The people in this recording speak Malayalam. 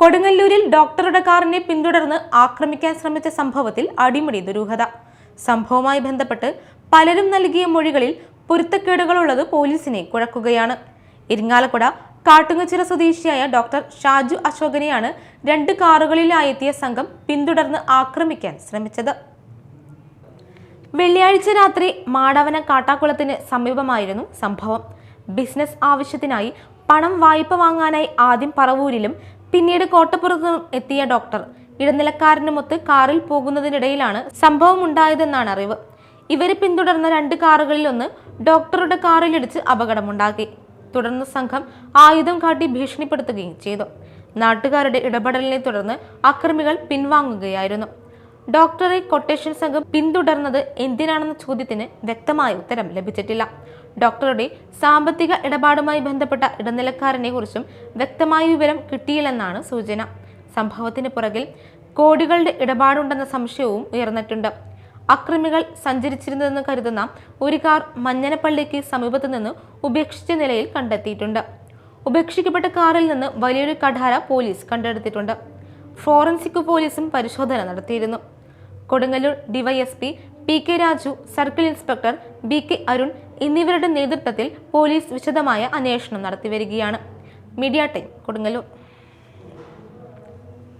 കൊടുങ്ങല്ലൂരിൽ ഡോക്ടറുടെ കാറിനെ പിന്തുടർന്ന് ആക്രമിക്കാൻ ശ്രമിച്ച സംഭവത്തിൽ അടിമുടി ദുരൂഹത. സംഭവവുമായി ബന്ധപ്പെട്ട് പലരും നൽകിയ മൊഴികളിൽ പൊരുത്തക്കേടുകളുള്ളത് പോലീസിനെ കുഴക്കുകയാണ്. ഇരിങ്ങാലക്കുട കാട്ടുങ്ങച്ചിറ സ്വദേശിയായ ഡോക്ടർ ഷാജു അശോകനെയാണ് രണ്ട് കാറുകളിലായെത്തിയ സംഘം പിന്തുടർന്ന് ആക്രമിക്കാൻ ശ്രമിച്ചത്. വെള്ളിയാഴ്ച രാത്രി മാടവന കാട്ടാക്കുളത്തിന് സമീപമായിരുന്നു സംഭവം. ബിസിനസ് ആവശ്യത്തിനായി പണം വായ്പ വാങ്ങാനായി ആദ്യം പറവൂരിലും പിന്നീട് കോട്ടപ്പുറത്ത് എത്തിയ ഡോക്ടർ ഇടനിലക്കാരനുമൊത്ത് കാറിൽ പോകുന്നതിനിടയിലാണ് സംഭവം ഉണ്ടായതെന്നാണ് അറിവ്. ഇവരെ പിന്തുടർന്ന രണ്ട് കാറുകളിൽ ഒന്ന് ഡോക്ടറുടെ കാറിലിടിച്ച് അപകടമുണ്ടാക്കി. തുടർന്ന് സംഘം ആയുധം കാട്ടി ഭീഷണിപ്പെടുത്തുകയും ചെയ്തു. നാട്ടുകാരുടെ ഇടപെടലിനെ തുടർന്ന് അക്രമികൾ പിൻവാങ്ങുകയായിരുന്നു. ഡോക്ടറെ കൊട്ടേഷൻ സംഘം പിന്തുടർന്നത് എന്തിനാണെന്ന ചോദ്യത്തിന് വ്യക്തമായ ഉത്തരം ലഭിച്ചിട്ടില്ല. ഡോക്ടറുടെ സാമ്പത്തിക ഇടപാടുമായി ബന്ധപ്പെട്ട ഇടനിലക്കാരനെ കുറിച്ചും വ്യക്തമായ വിവരം കിട്ടിയില്ലെന്നാണ് സൂചന. സംഭവത്തിന് പുറകിൽ കോടികളുടെ ഇടപാടുണ്ടെന്ന സംശയവും ഉയർന്നിട്ടുണ്ട്. അക്രമികൾ സഞ്ചരിച്ചിരുന്നതെന്ന് കരുതുന്ന ഒരു കാർ മഞ്ഞനപ്പള്ളിക്ക് സമീപത്തു നിന്ന് ഉപേക്ഷിച്ച നിലയിൽ കണ്ടെത്തിയിട്ടുണ്ട്. ഉപേക്ഷിക്കപ്പെട്ട കാറിൽ നിന്ന് വലിയൊരു കഠാര പോലീസ് കണ്ടെടുത്തിട്ടുണ്ട്. ഫോറൻസിക് പോലീസും പരിശോധന നടത്തിയിരുന്നു. Kodungallur DYSP P K Raju circle inspector B K Arun എന്നിവരുടെ നേതൃത്വത്തിൽ പോലീസ് വിശദമായ അന്വേഷണം നടത്തിവരികയാണ്. Media time Kodungallur.